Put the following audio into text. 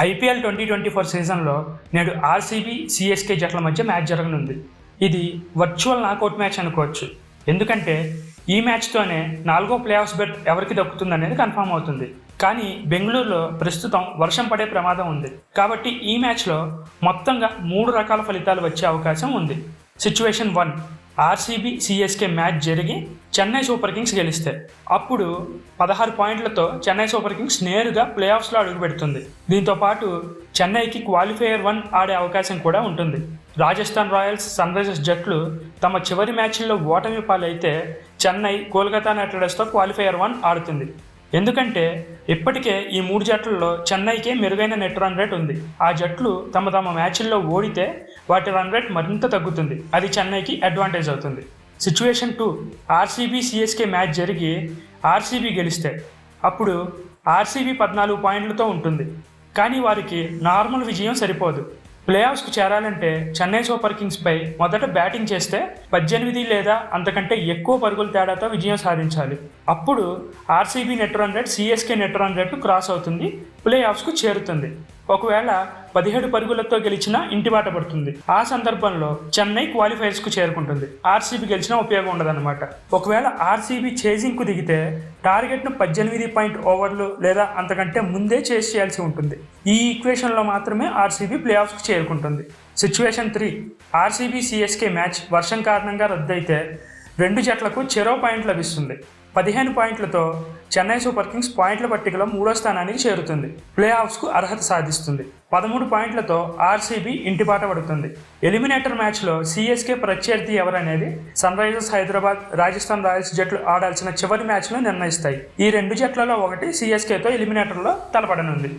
IPL twenty twenty four సీజన్లో నేడు RCB CSK జట్ల మధ్య మ్యాచ్ జరగనుంది. ఇది వర్చువల్ నాకౌట్ మ్యాచ్ అనుకోవచ్చు. ఎందుకంటే ఈ మ్యాచ్తోనే నాలుగో ప్లే ఆఫ్స్ బెట్ ఎవరికి దక్కుతుందనేది కన్ఫామ్ అవుతుంది. కానీ బెంగళూరులో ప్రస్తుతం వర్షం పడే ప్రమాదం ఉంది. కాబట్టి ఈ మ్యాచ్లో మొత్తంగా మూడు రకాల ఫలితాలు వచ్చే అవకాశం ఉంది. Situation one RCB CSK match జరిగి చెన్నై సూపర్ కింగ్స్ గెలిస్తే అప్పుడు పదహారు పాయింట్లతో చెన్నై సూపర్ కింగ్స్ నేరుగా ప్లే ఆఫ్స్లో అడుగుపెడుతుంది దీంతో పాటు చెన్నైకి క్వాలిఫైయర్ వన్ ఆడే అవకాశం కూడా ఉంటుంది. రాజస్థాన్ రాయల్స్ సన్ రైజర్స్ జట్లు తమ చివరి మ్యాచ్ల్లో ఓటమి పాలైతే చెన్నై కోల్కతా నైట్ రైడర్స్తో క్వాలిఫైయర్ వన్ ఆడుతుంది. ఎందుకంటే ఇప్పటికే ఈ మూడు జట్లలో చెన్నైకే మెరుగైన నెట్ రన్ రేట్ ఉంది. ఆ జట్లు తమ తమ మ్యాచ్ల్లో ఓడితే వాటి రన్ రేట్ మరింత తగ్గుతుంది. అది చెన్నైకి అడ్వాంటేజ్ అవుతుంది. Situation two RCB CSK match జరిగి ఆర్సీబీ గెలిస్తే అప్పుడు ఆర్సీబీ పద్నాలుగు పాయింట్లతో ఉంటుంది. కానీ వారికి నార్మల్ విజయం సరిపోదు. ప్లే ఆఫ్స్కు చేరాలంటే చెన్నై సూపర్ కింగ్స్పై మొదట బ్యాటింగ్ చేస్తే పద్దెనిమిది లేదా అంతకంటే ఎక్కువ పరుగుల తేడాతో విజయం సాధించాలి. అప్పుడు RCB net run rate CSK net run rate cross అవుతుంది ప్లే ఆఫ్స్కు చేరుతుంది. ఒకవేళ పదిహేడు పరుగులతో గెలిచినా ఇంటి బాట పడుతుంది. ఆ సందర్భంలో చెన్నై క్వాలిఫైర్స్కు చేరుకుంటుంది. ఆర్సీబీ గెలిచినా ఉపయోగం ఉండదన్నమాట. ఒకవేళ ఆర్సీబీ చేజింగ్కు దిగితే టార్గెట్ను పద్దెనిమిది పాయింట్ ఓవర్లు లేదా అంతకంటే ముందే చేసి చేయాల్సి ఉంటుంది. ఈ ఈక్వేషన్లో మాత్రమే ఆర్సీబీ ప్లే ఆఫ్స్కి చేరుకుంటుంది. Situation three RCB CSK match వర్షం కారణంగా రద్దయితే రెండు జట్లకు చెరో పాయింట్ లభిస్తుంది. పదిహేను పాయింట్లతో చెన్నై సూపర్ కింగ్స్ పాయింట్ల పట్టికలో మూడో స్థానానికి చేరుతుంది. ప్లే ఆఫ్స్కు అర్హత సాధిస్తుంది. పదమూడు పాయింట్లతో ఆర్సీబీ ఇంటిపాట పడుతుంది. ఎలిమినేటర్ మ్యాచ్లో సిఎస్కే ప్రత్యర్థి ఎవరనేది sun Risers Hyderabad Rajasthan Royals జట్లు ఆడాల్సిన చివరి మ్యాచ్లో నిర్ణయిస్తాయి. ఈ రెండు జట్లలో ఒకటి సిఎస్కేతో ఎలిమినేటర్లో తలపడనుంది.